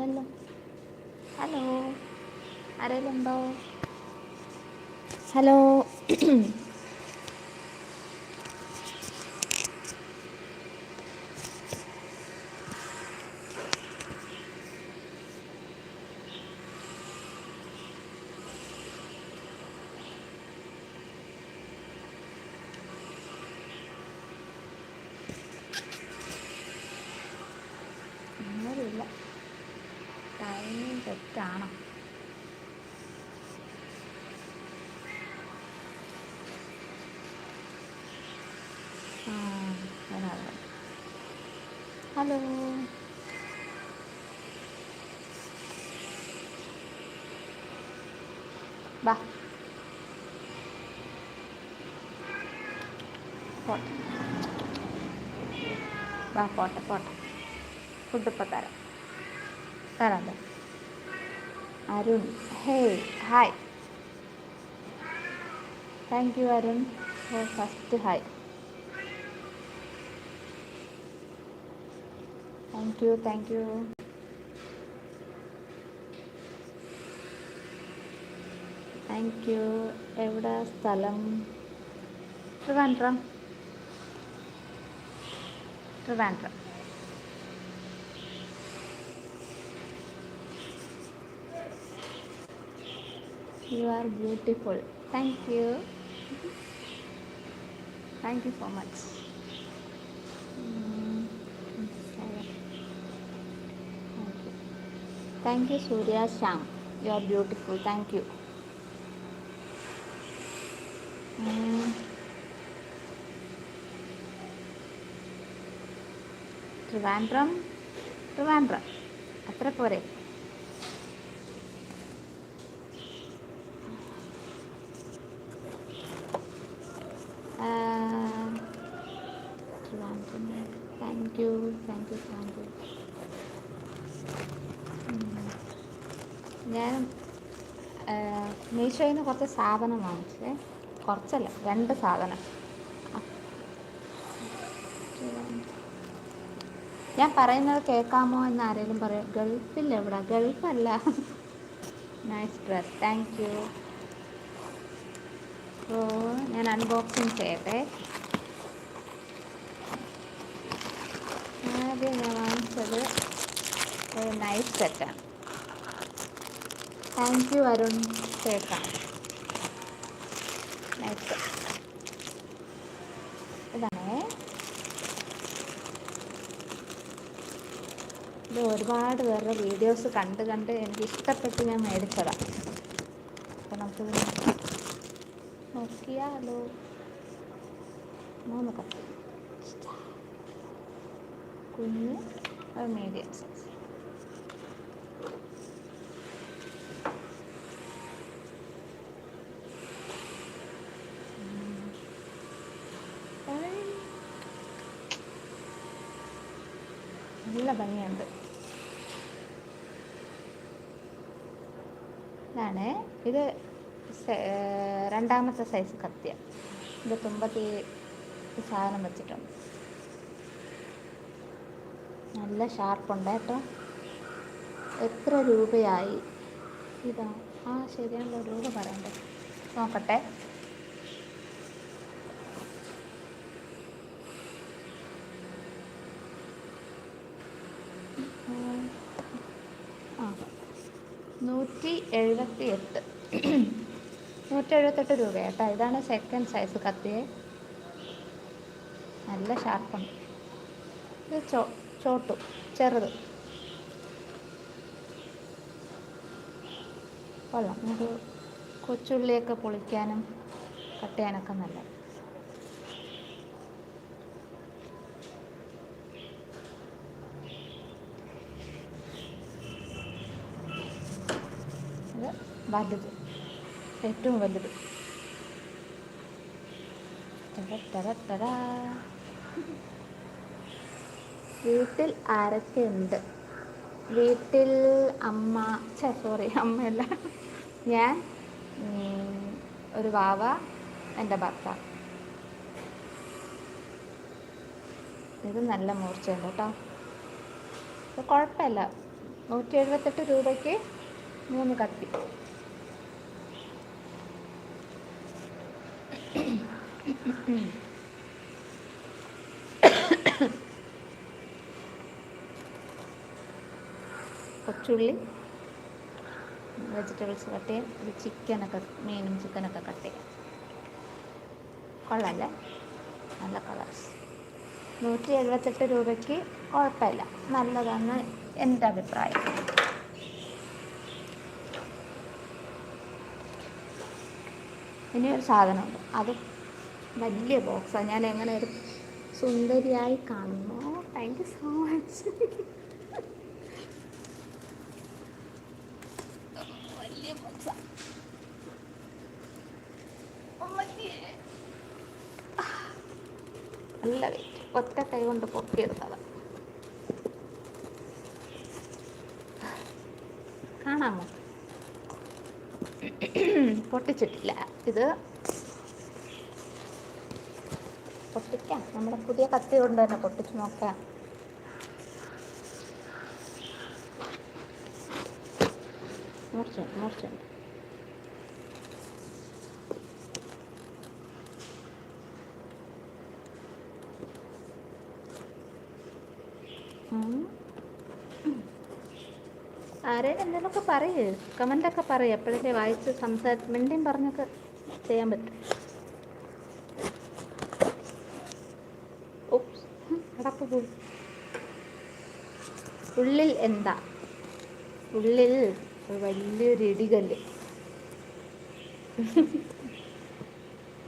ഇല്ലല്ലോ. ഹലോ ആരെങ്കിലും ഉണ്ടോ? ഹലോ ഹലോ ബാ പോട്ടെ വാ പോട്ടെ പോട്ടെ ഫുഡ് ഇപ്പം തരാം. തരാം തരാം. Arun. Hey hi thank you Arun for first hi thank you thank you thank you എവിടെ സ്ഥലം Trivandrum Trivandrum You are beautiful. Thank you. Thank you so much. You, Surya Sham. You are beautiful. Thank you. Mm. Trivandrum Trivandrum അത്ര പോരെ Trivandrum thank you thank you thank you ഞാൻ മീഷോയിൽ നിന്ന് കുറച്ച് സാധനം വാങ്ങിച്ചേ. കുറച്ചല്ല രണ്ട് സാധനം. ഞാൻ പറയുന്നത് കേൾക്കാമോ എന്ന് ആരെങ്കിലും പറയും. ഗൾഫിൽ എവിടെ? ഗൾഫല്ല. നൈസ് ഡ്രസ് താങ്ക് യു ഓ ഞാൻ അൺബോക്സിങ് ചെയ്യട്ടെ. ആദ്യം ഞാൻ വാങ്ങിച്ചത് ഒരു നൈഫ് സെറ്റാണ് താങ്ക് യു അരുൺ കേൾക്കാം. ഇതാണേ. ഇത് ഒരുപാട് പേരുടെ വീഡിയോസ് കണ്ട് കണ്ട് എനിക്ക് ഇഷ്ടപ്പെട്ട് ഞാൻ മേടിച്ചതാണ് അപ്പോൾ നമുക്കിത് നോക്കിയാലോ മൂന്ന് കുഞ്ഞ് മീഡിയം സൈസ് നല്ല ഭംഗിയുണ്ട് ഇതാണ്. ഇത് രണ്ടാമത്തെ സൈസ് കത്തിയ. ഇത് തുമ്പത്തി സാധനം വെച്ചിട്ടുണ്ട്. നല്ല ഷാർപ്പുണ്ട് കേട്ടോ. എത്ര രൂപയായി? ഇതാ. ആ ശരിയാണല്ലോ. രൂപ പറയണ്ടേ. നോക്കട്ടെ ആ നൂറ്റി എഴുപത്തി എട്ട് നൂറ്റി എഴുപത്തെട്ട് രൂപ കേട്ടോ. ഇതാണ് സെക്കൻഡ് സൈസ് കത്തിയെ. നല്ല ഷാർപ്പുണ്ട് ഇത് ചോ ചോട്ടു ചെറുത്. കൊള്ളാം. നമുക്ക് കൊച്ചുള്ളിയൊക്കെ പൊളിക്കാനും കട്ട് ചെയ്യാനൊക്കെ നല്ല ഇത് വലുത്. ഏറ്റവും വലുത്. ടട ടട വീട്ടിൽ ആരൊക്കെ ഉണ്ട്? വീട്ടിൽ അമ്മ സോറി അമ്മയല്ല. ഞാൻ ഒരു വാവ എന്റെ ഭർത്താവ് ഇത് നല്ല മൂർച്ചയുണ്ട് കേട്ടോ. കുഴപ്പമില്ല. നൂറ്റി എഴുപത്തെട്ട് രൂപയ്ക്ക് മൂന്ന് കത്തി. കൊച്ചുള്ളി വെജിറ്റബിൾസ് കട്ട് ചെയ്യാം ഇത് ചിക്കനൊക്കെ മീനും ചിക്കനൊക്കെ കട്ട് ചെയ്യാം. കൊള്ളാമല്ലേ നല്ല കളേഴ്സ് നൂറ്റി എഴുപത്തെട്ട് രൂപയ്ക്ക് കുഴപ്പമില്ല. നല്ലതാണ് എന്റെ അഭിപ്രായം. ഇനി ഒരു സാധനമുണ്ട്. അത് വലിയ ബോക്സാണ് ഞാൻ എങ്ങനെ ഒരു സുന്ദരിയായി കാണുന്നു? താങ്ക് യു സോ മച്ച് നല്ല വെയിറ്റ് ഒറ്റ കൈ കൊണ്ട് പൊക്കിയെടുത്തത് കാണാമോ? പൊട്ടിച്ചിട്ടില്ല. ഇത് പൊട്ടിക്കാം. നമ്മുടെ പുതിയ കത്തി കൊണ്ട് തന്നെ പൊട്ടിച്ച് നോക്കാം. മൂർച്ചയുണ്ട്. ആരേലും എന്തെങ്കിലുമൊക്കെ പറയേ. കമന്റൊക്കെ പറയൂ. എപ്പോഴല്ലേ വായിച്ച് സംസാരിച്ച് മിണ്ടിയും പറഞ്ഞൊക്കെ ചെയ്യാൻ പറ്റും ഉപ്സ്. ഉം, അടപ്പ് പോയി ഉള്ളിൽ എന്താ? ഉള്ളിൽ വലിയൊരു ഇടികല്ല്.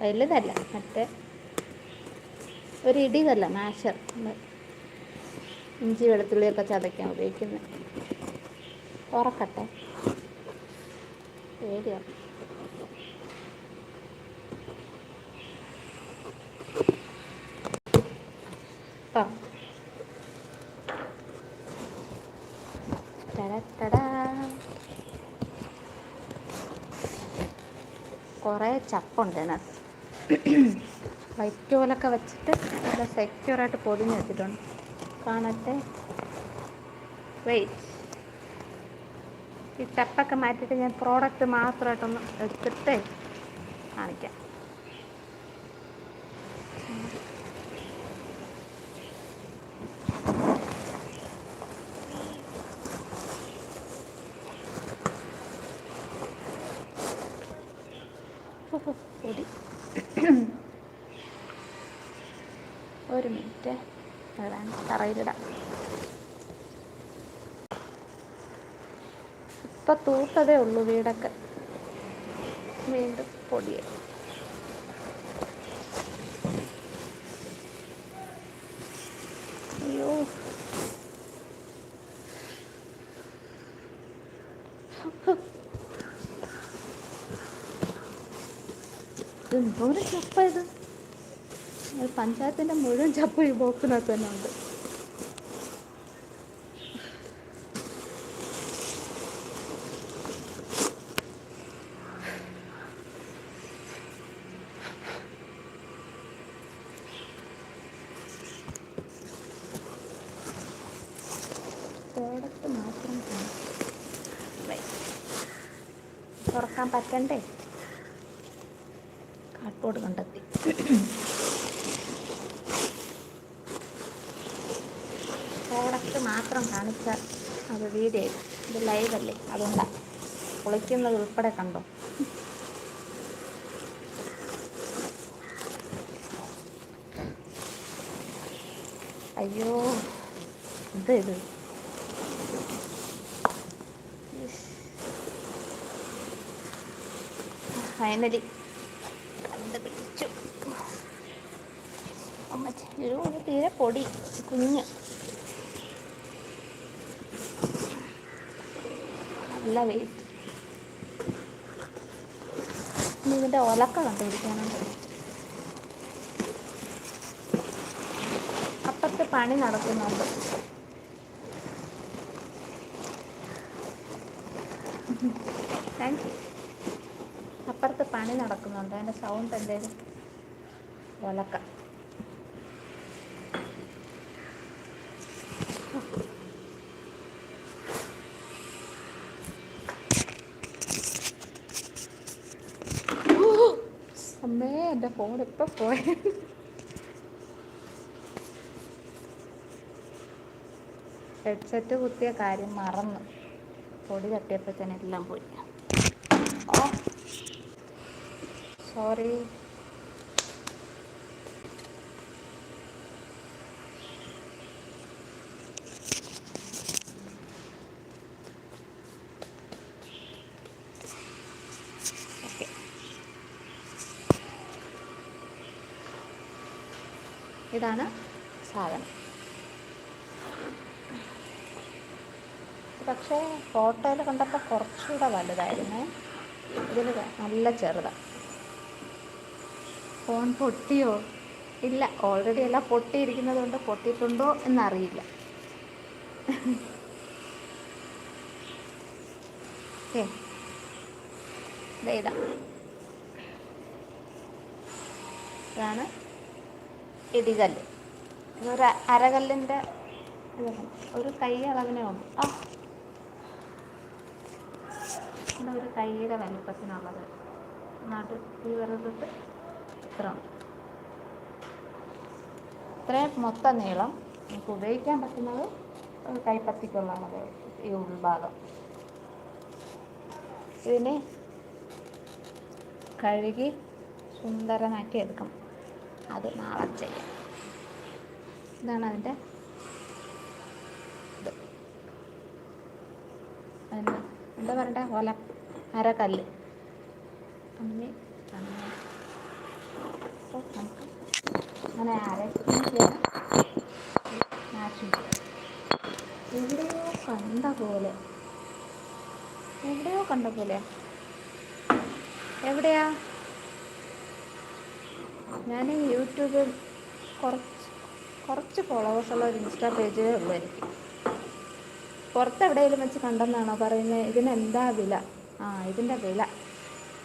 വലുതല്ല മറ്റേ ഒരു ഇടികല്ല മാഷർ. ഇഞ്ചി വെളുത്തുള്ളിയൊക്കെ ചതയ്ക്കാൻ ഉപയോഗിക്കുന്നത് ഉറക്കട്ടെ. പേടിയാണ് ആ ടടടടാ. കുറേ ചപ്പുണ്ട് അതിനകത്ത് വൈറ്റോലൊക്കെ വെച്ചിട്ട് നല്ല സെക്യൂറായിട്ട് പൊതിഞ്ഞ് വെച്ചിട്ടുണ്ട്. കാണട്ടെ? വെയിറ്റ് ഈ ചപ്പൊക്കെ മാറ്റിയിട്ട് ഞാൻ പ്രോഡക്റ്റ് മാത്രമായിട്ടൊന്ന് എടുത്തിട്ട് കാണിക്കാം ഓഹോ, പൊടി ഒരു മിനിറ്റ് അതാണ് തറയിലിടാം ഇപ്പൊ തൂത്തതേ ഉള്ളൂ വീടൊക്കെ. വീണ്ടും പൊടിയായി അയ്യോ. എന്തോരം ചപ്പ ഇത്? പഞ്ചായത്തിന്റെ മുഴുവൻ ചപ്പ ഈ ബോക്സിനകത്ത് തന്നെ ഉണ്ട്. പറ്റണ്ടേ കാർഡ്ബോർഡ് കണ്ടെത്തി. പ്രോഡക്റ്റ് മാത്രം കാണിച്ച അത് വീഡിയോ ഇത് ലൈവല്ലേ അതുകൊണ്ടാണ് കുളിക്കുന്നത് ഉൾപ്പെടെ കണ്ടോ? അയ്യോ ഇത് ഇത്. ഫൈനലി കണ്ടുപിടിച്ചു അമ്മച്ചി തീരെ പൊടി. കുഞ്ഞ്. നല്ല വെയിറ്റ് ഇതിന്റെ ഒലക്ക കണ്ടുപിടിക്കാനുണ്ട്. അപ്പുറത്ത് പണി നടക്കുന്നുണ്ട്. താങ്ക് യു അപ്പുറത്ത് പണി നടക്കുന്നുണ്ട്. അതിന്റെ സൗണ്ട് എന്തേലും ഒലക്ക. അമ്മേ എന്റെ ഫോൺ ഇപ്പം പോയ. ഹെഡ്സെറ്റ് കുത്തിയ കാര്യം മറന്നു. പൊടി തട്ടിയപ്പോഴത്തേന് എല്ലാം പോയി ഓ സോറി. ഇതാണ് സാധനം. പക്ഷേ ഫോട്ടോയിൽ കണ്ടപ്പോൾ കുറച്ചുകൂടെ വലുതായിരുന്നേ. ഇതിൽ നല്ല ചെറുതാണ് ഫോൺ പൊട്ടിയോ? ഇല്ല ഓൾറെഡി എല്ലാം പൊട്ടിയിരിക്കുന്നത് കൊണ്ട് പൊട്ടിയിട്ടുണ്ടോ എന്നറിയില്ല. ഇതാ. ഇതാണ് ഇടികല്ല്. ഇതൊരു അരകല്ലിന്റെ ഒരു കൈ അളവിനേ ആ. ഒരു കൈയുടെ വലിപ്പത്തിനുള്ളത്. ഈ വെറുതെ ഇത്ര. ഇത്രയും മൊത്തം നീളം നമുക്ക് ഉപയോഗിക്കാൻ പറ്റുന്നത് കൈപ്പത്തിക്കുള്ളതാണ് ഈ ഉൾഭാഗം. ഇതിനെ കഴുകി സുന്ദരനാക്കി എടുക്കണം അത് നാളെ ചെയ്യാം. ഇതാണ് അതിന്റെ ഇത്. എന്താ പറയണ്ടേ? ഒല അരക്കല്ല് അങ്ങനെ അപ്പോൾ എവിടെയോ? കണ്ട പോലെ എവിടെയോ കണ്ട പോലെ എവിടെയാ ഞാൻ യൂട്യൂബിൽ കുറച്ച് കുറച്ച് ഫോളോവേഴ്സുള്ള ഒരു ഇൻസ്റ്റാ പേജേ ഉള്ളൂ എനിക്ക്. പുറത്തെവിടെയെങ്കിലും വെച്ച് കണ്ടെന്നാണോ പറയുന്നത് ഇതിനെന്താ വില? ആ ഇതിന്റെ വില.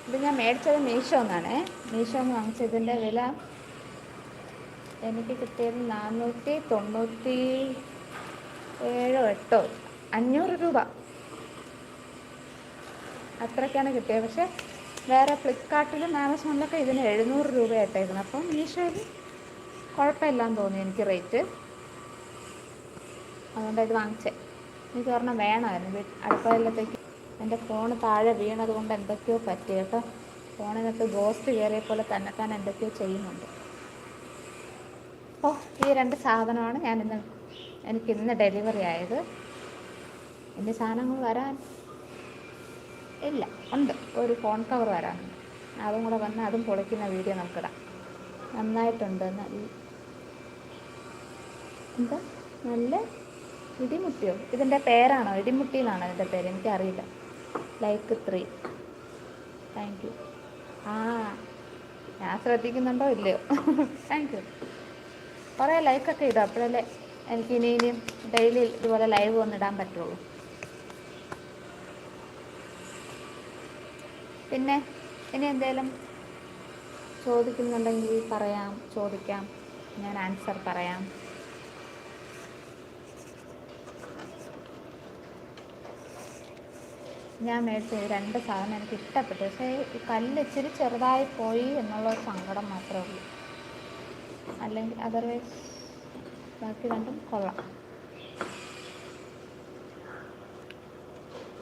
ഇത് ഞാൻ മേടിച്ചത് മീഷോ എന്നാണേ മീഷോ എന്ന് വാങ്ങിച്ചതിന്റെ വില എനിക്ക് കിട്ടിയത് നാനൂറ്റി തൊണ്ണൂറ്റി ഏഴോ എട്ടോ. അഞ്ഞൂറ് രൂപ. അത്രയ്ക്കാണ് കിട്ടിയത്. പക്ഷേ വേറെ ഫ്ലിപ്കാർട്ടിലും ആമസോണിലൊക്കെ ഇതിന് എഴുന്നൂറ് രൂപയായിട്ടായിരുന്നു അപ്പം മീഷോയിൽ കുഴപ്പമില്ലാന്ന് തോന്നി എനിക്ക് റേറ്റ്. അതുകൊണ്ട് ഇത് വാങ്ങിച്ചേ. എനിക്ക് ഒരെണ്ണം വേണമായിരുന്നു. അടുക്കളയിലത്തേക്ക് എന്റെ ഫോൺ താഴെ വീണത് കൊണ്ട് എന്തൊക്കെയോ പറ്റി കേട്ടോ. ഫോണിനകത്ത് ഗോസ്റ്റ് കയറിയ പോലെ തന്നെത്താൻ എന്തൊക്കെയോ ചെയ്യുന്നുണ്ട്. ഓ ഈ രണ്ട് സാധനമാണ് ഞാൻ ഇന്ന് എനിക്ക് ഇന്ന് ഡെലിവറി ആയത്. എന്റെ സാധനങ്ങൾ വരാൻ ഇല്ല ഉണ്ട്. ഒരു ഫോൺ കവർ വരാനുണ്ട്. അതും കൂടെ വന്ന് അതും പൊളിക്കുന്ന വീഡിയോ നമുക്കിടാം. നന്നായിട്ടുണ്ട് നല്ല എന്താ? നല്ല ഇടിമുട്ടിയോ? ഇതിന്റെ പേരാണോ? ഇടിമുട്ടി എന്നാണോ ഇതിന്റെ പേര്? എനിക്കറിയില്ല. ലൈക്ക് ത്രീ താങ്ക് യു ആ ഞാൻ ശ്രദ്ധിക്കുന്നുണ്ടോ ഇല്ലയോ? താങ്ക് യു കുറേ ലൈക്കൊക്കെ ഇടും. അപ്പോഴല്ലേ എനിക്ക് ഇനി ഇനിയും ഡെയിലി ഇതുപോലെ ലൈവ് വന്നിടാൻ പറ്റുള്ളൂ. പിന്നെ ഇനി എന്തേലും ചോദിക്കുന്നുണ്ടെങ്കിൽ പറയാം ചോദിക്കാം. ഞാൻ ആൻസർ പറയാം. ഞാൻ മേടിച്ച രണ്ട് സാധനം എനിക്ക് ഇഷ്ടപ്പെട്ടു. പക്ഷേ കല്ല് ഇച്ചിരി ചെറുതായി പോയി എന്നുള്ള ഒരു സങ്കടം മാത്രമേ ഉള്ളൂ. അല്ലെങ്കിൽ അതർവൈസ് ബാക്കി രണ്ടും കൊള്ളാം.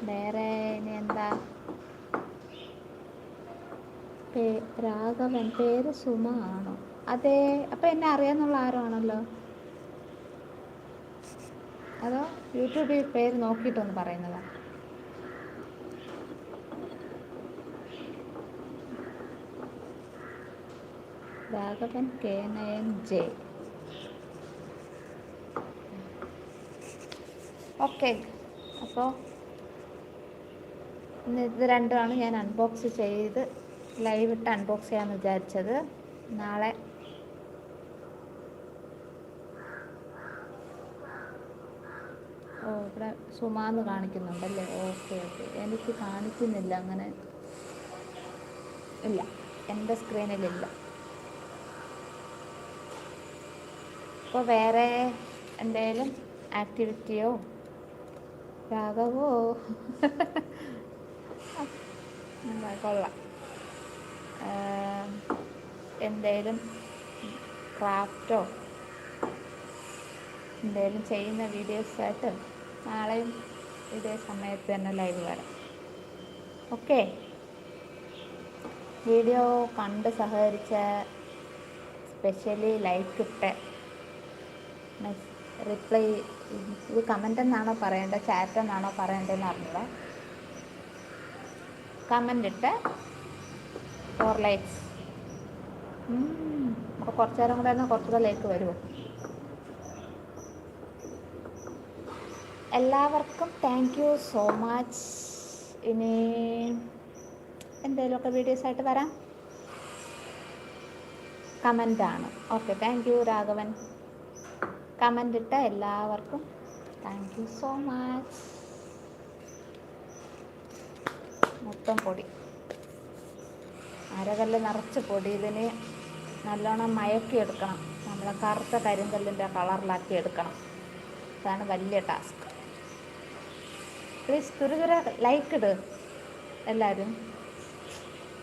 വേറെ ഇനി എന്താ? പേ രാഘവൻ പേര് സുമ ആണോ? അതെ അപ്പം എന്നെ അറിയാന്നുള്ള ആരോ ആണല്ലോ അതോ യൂട്യൂബിൽ പേര് നോക്കിയിട്ടൊന്ന് പറയുന്നതാണ് Raghavan K nine J. Okay. അപ്പോൾ ഇന്ന് ഇത് രണ്ടുമാണ് ഞാൻ അൺബോക്സ് ചെയ്ത് ലൈവ് ഇട്ട് അൺബോക്സ് ചെയ്യാമെന്ന് വിചാരിച്ചത്. നാളെ ഓ ഇവിടെ സുമാന്ന് കാണിക്കുന്നുണ്ടല്ലേ? Okay okay. എനിക്ക് കാണിക്കുന്നില്ല അങ്ങനെ. ഇല്ല. എന്റെ സ്ക്രീനിലില്ല അപ്പോൾ വേറെ എന്തെങ്കിലും ആക്ടിവിറ്റിയോ കൊള്ള. കൊള്ളാം എന്തേലും ക്രാഫ്റ്റോ എന്തേലും ചെയ്യുന്ന വീഡിയോസായിട്ട് നാളെയും ഇതേ സമയത്ത് തന്നെ ലൈവ് വരാം. ഓക്കെ വീഡിയോ കണ്ട് സഹകരിച്ച സ്പെഷ്യലി ലൈക്ക് ഇട്ട് റിപ്ലൈ ഇത് കമന്റ് എന്നാണോ പറയേണ്ടത്? ചാറ്റ് എന്നാണോ പറയേണ്ടതെന്ന് അറിഞ്ഞില്ല കമന്റ് ഇട്ട് ഫോർ ലൈക്സ് അപ്പോൾ കുറച്ച് നേരം കൂടെ തന്നെ കുറച്ചുകൂടെ ലൈക്ക് വരുമോ എല്ലാവർക്കും താങ്ക് യു സോ മച്ച് ഇനി എന്തെങ്കിലുമൊക്കെ വീഡിയോസായിട്ട് വരാം? കമന്റാണ് okay thank you Raghavan. Comment ഇട്ട എല്ലാവർക്കും താങ്ക് യു സോ മച്ച് മൊത്തം പൊടി. അരകല്ല് നിറച്ച് പൊടി. ഇതിന് നല്ലോണം മയക്കി എടുക്കണം നമ്മളെ കറുത്ത കരിങ്കല്ലിന്റെ കളറിലാക്കി എടുക്കണം. അതാണ് വലിയ ടാസ്ക് പ്ലീസ് തുരുതുര ലൈക്ക് ഇട് എല്ലാവരും.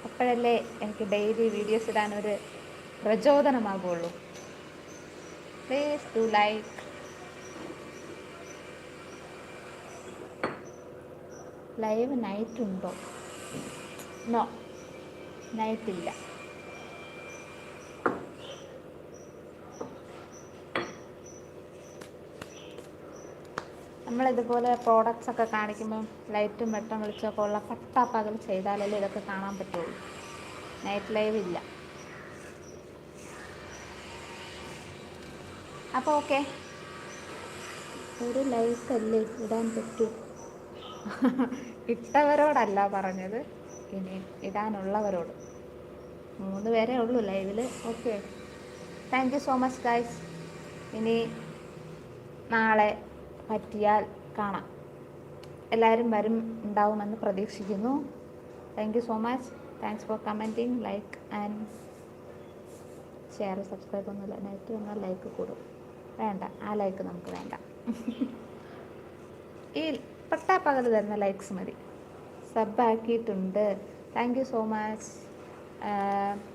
അപ്പോഴല്ലേ എനിക്ക് ഡെയിലി വീഡിയോസ് ഇടാനൊരു പ്രചോദനമാകുള്ളൂ. Please do like. Live night ഉണ്ടോ? നോ നൈറ്റ് ഇല്ല. നമ്മളിതുപോലെ പ്രോഡക്റ്റ്സ് ഒക്കെ കാണിക്കുമ്പം ലൈറ്റും വെട്ടം വെളിച്ചമൊക്കെ ഉള്ള പട്ടാപ്പകൽ പകൽ ചെയ്താലല്ലേ ഇതൊക്കെ കാണാൻ പറ്റുള്ളൂ. നൈറ്റ് ലൈവ് ഇല്ല. അപ്പോൾ ഓക്കെ. ഒരു ലൈക്ക് അല്ലേ ഇടാൻ പറ്റൂ? ഇട്ടവരോടല്ല പറഞ്ഞത്. ഇനി ഇടാനുള്ളവരോട്. മൂന്ന് പേരേ ഉള്ളൂ ലൈവിൽ okay. Thank you so much guys ഇനി നാളെ പറ്റിയാൽ കാണാം. എല്ലാവരും വരും ഉണ്ടാവുമെന്ന് പ്രതീക്ഷിക്കുന്നു. Thank you so much thanks for commenting like and share subscribe ഒന്നുമില്ല. നെറ്റ് വന്നാൽ ലൈക്ക് കൂടും. വേണ്ട. ആ ലൈക്ക് നമുക്ക് വേണ്ട. ഈ പട്ടാ പകൽ തരുന്ന ലൈക്സ് മതി. സബാക്കിയിട്ടുണ്ട് താങ്ക് യു സോ മച്ച്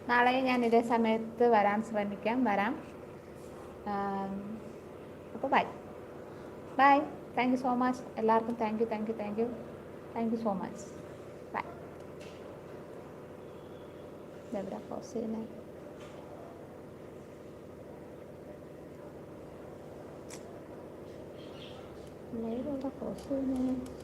നാളെ ഞാൻ ഇതേ സമയത്ത് വരാൻ ശ്രമിക്കാം. വരാം. അപ്പോൾ bye bye thank you so much എല്ലാവർക്കും thank you thank you thank you thank you so much bye ഇതെവിടെ പോസ് ചെയ്യുന്നത് ലൈവ് എവിടെ പോസ് ചെയ്യുന്നത്